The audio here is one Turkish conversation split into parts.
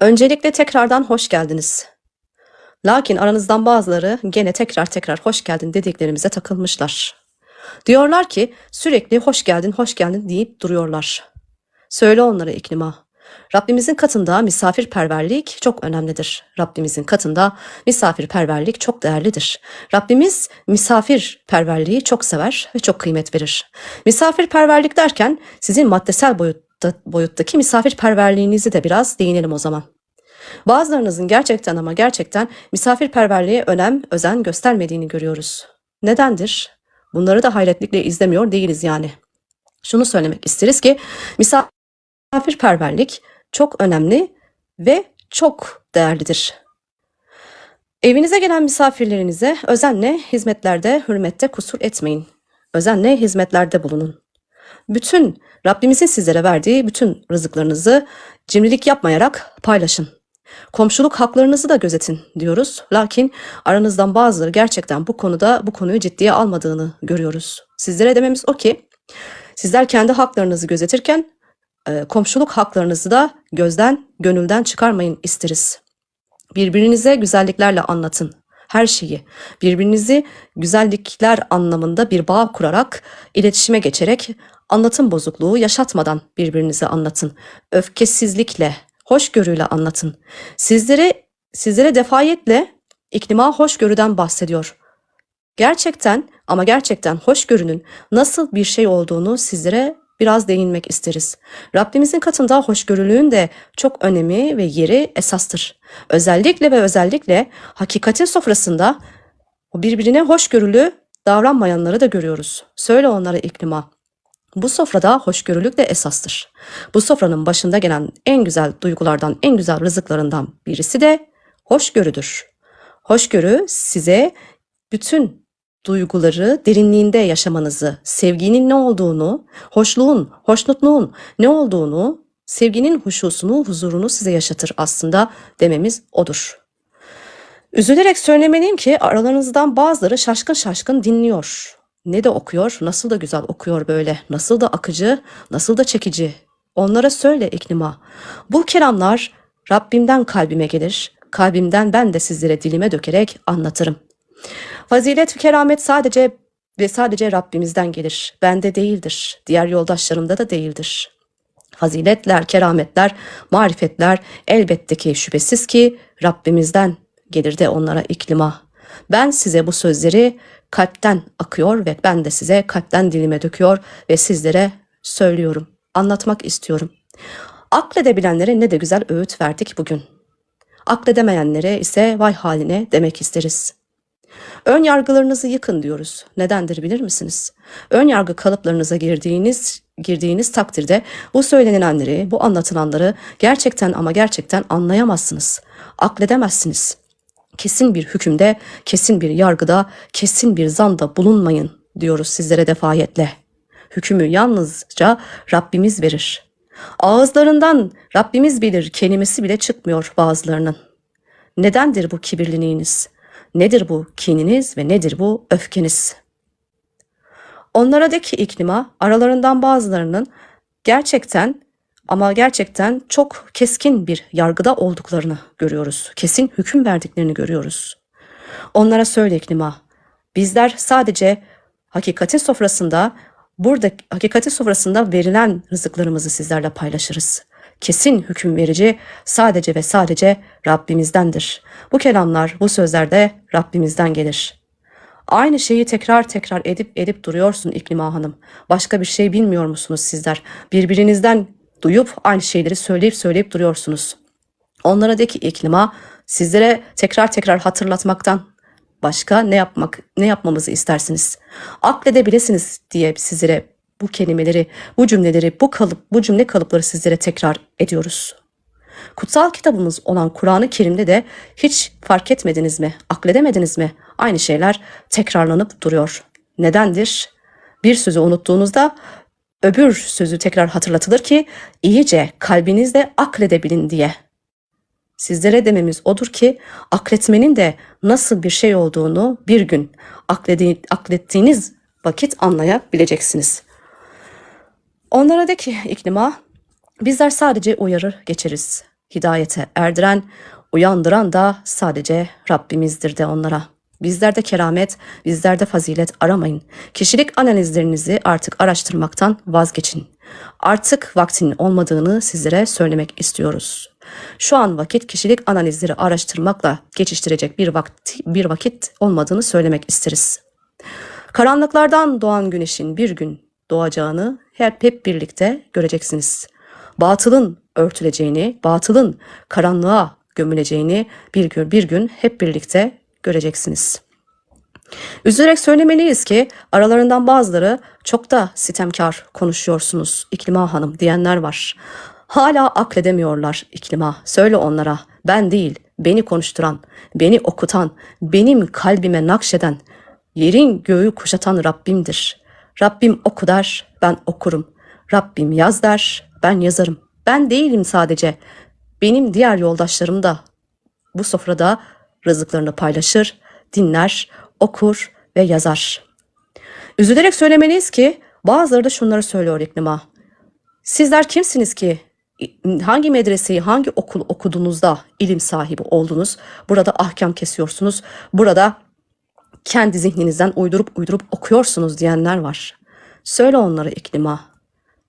Öncelikle tekrardan hoş geldiniz. Lakin aranızdan bazıları gene tekrar tekrar hoş geldin dediklerimize takılmışlar. Diyorlar ki sürekli hoş geldin hoş geldin deyip duruyorlar. Söyle onlara iklima. Rabbimizin katında misafirperverlik çok önemlidir. Rabbimizin katında misafirperverlik çok değerlidir. Rabbimiz misafirperverliği çok sever ve çok kıymet verir. Misafirperverlik derken sizin maddesel boyutta, boyuttaki misafirperverliğinizi de biraz değinelim o zaman. Bazılarınızın gerçekten ama gerçekten misafirperverliğe önem, özen göstermediğini görüyoruz. Nedendir? Bunları da hayretlikle izlemiyor değiliz yani. Şunu söylemek isteriz ki misafirperverlik çok önemli ve çok değerlidir. Evinize gelen misafirlerinize özenle hizmetlerde, hürmette kusur etmeyin. Özenle hizmetlerde bulunun. Bütün Rabbimizin sizlere verdiği bütün rızıklarınızı cimrilik yapmayarak paylaşın. Komşuluk haklarınızı da gözetin diyoruz. Lakin aranızdan bazıları gerçekten bu konuda bu konuyu ciddiye almadığını görüyoruz. Sizlere dememiz o ki sizler kendi haklarınızı gözetirken e, komşuluk haklarınızı da gözden, gönülden çıkarmayın isteriz. Birbirinize güzelliklerle anlatın her şeyi. Birbirinizi güzellikler anlamında bir bağ kurarak, iletişime geçerek anlatım bozukluğu yaşatmadan birbirinize anlatın. Öfkesizlikle, hoşgörüyle anlatın. Sizlere sizlere defayetle iklima hoşgörüden bahsediyor. Gerçekten ama gerçekten hoşgörünün nasıl bir şey olduğunu sizlere biraz değinmek isteriz. Rabbimizin katında hoşgörülüğün de çok önemi ve yeri esastır. Özellikle ve özellikle hakikatin sofrasında birbirine hoşgörülü davranmayanları da görüyoruz. Söyle onlara iklima. Bu sofrada hoşgörülük de esastır. Bu sofranın başında gelen en güzel duygulardan, en güzel rızıklarından birisi de hoşgörüdür. Hoşgörü size bütün duyguları derinliğinde yaşamanızı, sevginin ne olduğunu, hoşluğun, hoşnutluğun ne olduğunu, sevginin huşusunu, huzurunu size yaşatır aslında dememiz odur. Üzülerek söylemeliyim ki aralarınızdan bazıları şaşkın şaşkın dinliyor. Ne de okuyor, nasıl da güzel okuyor böyle, nasıl da akıcı, nasıl da çekici. Onlara söyle iklima. Bu kelamlar Rabbimden kalbime gelir, kalbimden ben de sizlere dilime dökerek anlatırım. Fazilet ve keramet sadece ve sadece Rabbimizden gelir. Bende değildir. Diğer yoldaşlarımda da değildir. Faziletler, kerametler, marifetler elbette ki şüphesiz ki Rabbimizden gelir de onlara iklima. Ben size bu sözleri kalpten akıyor ve ben de size kalpten dilime döküyor ve sizlere söylüyorum. Anlatmak istiyorum. Akledebilenlere ne de güzel öğüt verdik bugün. Akledemeyenlere ise vay haline demek isteriz. Ön yargılarınızı yıkın diyoruz. Nedendir bilir misiniz? Ön yargı kalıplarınıza girdiğiniz girdiğiniz takdirde bu söylenenleri, bu anlatılanları gerçekten ama gerçekten anlayamazsınız. Akledemezsiniz. Kesin bir hükümde, kesin bir yargıda, kesin bir zanda bulunmayın diyoruz sizlere defayetle. Hükümü yalnızca Rabbimiz verir. Ağızlarından Rabbimiz bilir kelimesi bile çıkmıyor bazılarının. Nedendir bu kibirliliğiniz? Nedir bu kininiz ve nedir bu öfkeniz? Onlara de ki iklima aralarından bazılarının gerçekten ama gerçekten çok keskin bir yargıda olduklarını görüyoruz. Kesin hüküm verdiklerini görüyoruz. Onlara söyle iklima. Bizler sadece hakikatin sofrasında burada hakikatin sofrasında verilen rızıklarımızı sizlerle paylaşırız kesin hüküm verici sadece ve sadece Rabbimizdendir. Bu kelamlar, bu sözler de Rabbimizden gelir. Aynı şeyi tekrar tekrar edip edip duruyorsun İklima Hanım. Başka bir şey bilmiyor musunuz sizler? Birbirinizden duyup aynı şeyleri söyleyip söyleyip duruyorsunuz. Onlara de ki İklima sizlere tekrar tekrar hatırlatmaktan başka ne yapmak ne yapmamızı istersiniz? Akledebilirsiniz diye sizlere bu kelimeleri, bu cümleleri, bu kalıp, bu cümle kalıpları sizlere tekrar ediyoruz. Kutsal kitabımız olan Kur'an-ı Kerim'de de hiç fark etmediniz mi, akledemediniz mi? Aynı şeyler tekrarlanıp duruyor. Nedendir? Bir sözü unuttuğunuzda öbür sözü tekrar hatırlatılır ki iyice kalbinizde akledebilin diye. Sizlere dememiz odur ki akletmenin de nasıl bir şey olduğunu bir gün aklettiğiniz vakit anlayabileceksiniz. Onlara de ki iklima bizler sadece uyarır geçeriz. hidayete erdiren, uyandıran da sadece Rabbimizdir de onlara. Bizlerde keramet, bizlerde fazilet aramayın. Kişilik analizlerinizi artık araştırmaktan vazgeçin. Artık vaktin olmadığını sizlere söylemek istiyoruz. Şu an vakit kişilik analizleri araştırmakla geçiştirecek bir vakit, bir vakit olmadığını söylemek isteriz. Karanlıklardan doğan güneşin bir gün doğacağını hep, hep birlikte göreceksiniz. Batılın örtüleceğini, batılın karanlığa gömüleceğini bir gün, bir gün hep birlikte göreceksiniz. Üzülerek söylemeliyiz ki aralarından bazıları çok da sitemkar konuşuyorsunuz İklima Hanım diyenler var. Hala akledemiyorlar İklima. Söyle onlara ben değil beni konuşturan, beni okutan, benim kalbime nakşeden, yerin göğü kuşatan Rabbimdir. Rabbim oku der, ben okurum. Rabbim yaz der, ben yazarım. Ben değilim sadece. Benim diğer yoldaşlarım da bu sofrada rızıklarını paylaşır, dinler, okur ve yazar. Üzülerek söylemeliyiz ki bazıları da şunları söylüyor iklima. Sizler kimsiniz ki hangi medreseyi, hangi okul okuduğunuzda ilim sahibi oldunuz? Burada ahkam kesiyorsunuz. Burada kendi zihninizden uydurup uydurup okuyorsunuz diyenler var. Söyle onlara iklima.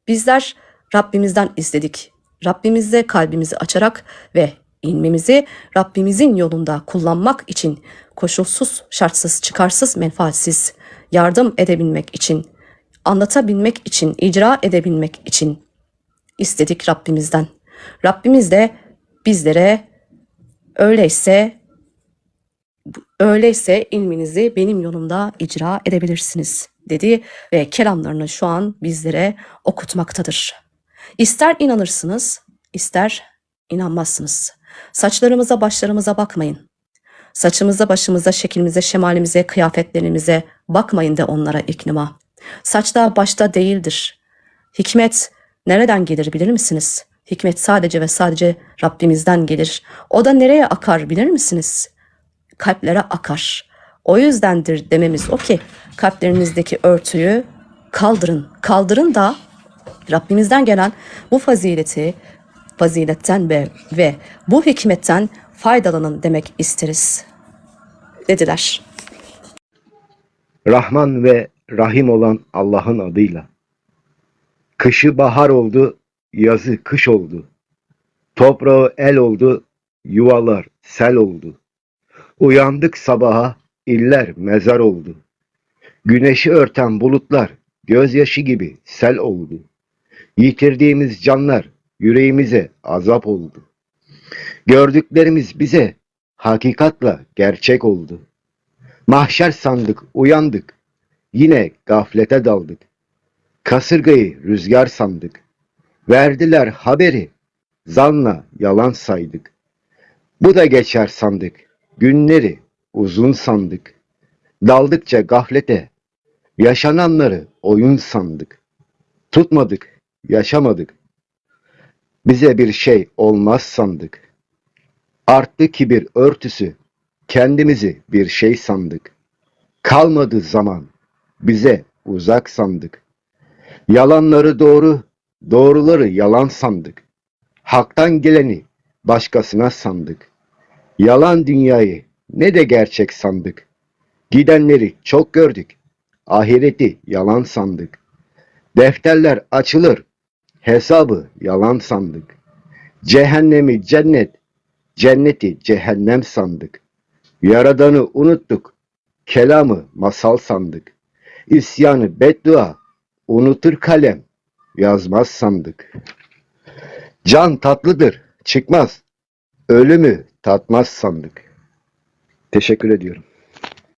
Bizler Rabbimizden istedik. Rabbimize kalbimizi açarak ve ilmimizi Rabbimizin yolunda kullanmak için koşulsuz, şartsız, çıkarsız, menfaatsiz yardım edebilmek için, anlatabilmek için, icra edebilmek için istedik Rabbimizden. Rabbimiz de bizlere öyleyse öyleyse ilminizi benim yolumda icra edebilirsiniz dedi ve kelamlarını şu an bizlere okutmaktadır. İster inanırsınız, ister inanmazsınız. Saçlarımıza, başlarımıza bakmayın. Saçımıza, başımıza, şeklimize, şemalimize, kıyafetlerimize bakmayın de onlara iknima. Saçta başta değildir. Hikmet nereden gelir bilir misiniz? Hikmet sadece ve sadece Rabbimizden gelir. O da nereye akar bilir misiniz? Kalplere akar. O yüzdendir dememiz o ki kalplerinizdeki örtüyü kaldırın. Kaldırın da Rabbimizden gelen bu fazileti, faziletten ve, ve bu hikmetten faydalanın demek isteriz dediler. Rahman ve Rahim olan Allah'ın adıyla. Kışı bahar oldu, yazı kış oldu. Toprağı el oldu, yuvalar sel oldu. Uyandık sabaha, iller mezar oldu. Güneşi örten bulutlar gözyaşı gibi sel oldu. Yitirdiğimiz canlar yüreğimize azap oldu. Gördüklerimiz bize hakikatla gerçek oldu. Mahşer sandık, uyandık. Yine gaflete daldık. Kasırgayı rüzgar sandık. Verdiler haberi. Zanla yalan saydık. Bu da geçer sandık. Günleri uzun sandık. Daldıkça gaflete. Yaşananları oyun sandık. Tutmadık, yaşamadık. Bize bir şey olmaz sandık. Arttı kibir örtüsü. Kendimizi bir şey sandık. Kalmadı zaman. Bize uzak sandık. Yalanları doğru, doğruları yalan sandık. Hak'tan geleni başkasına sandık. Yalan dünyayı ne de gerçek sandık. Gidenleri çok gördük. Ahireti yalan sandık. Defterler açılır. Hesabı yalan sandık. Cehennemi cennet, cenneti cehennem sandık. Yaradanı unuttuk. Kelamı masal sandık. İsyanı beddua, unutur kalem, yazmaz sandık. Can tatlıdır, çıkmaz. Ölümü tatmaz sandık. Teşekkür ediyorum.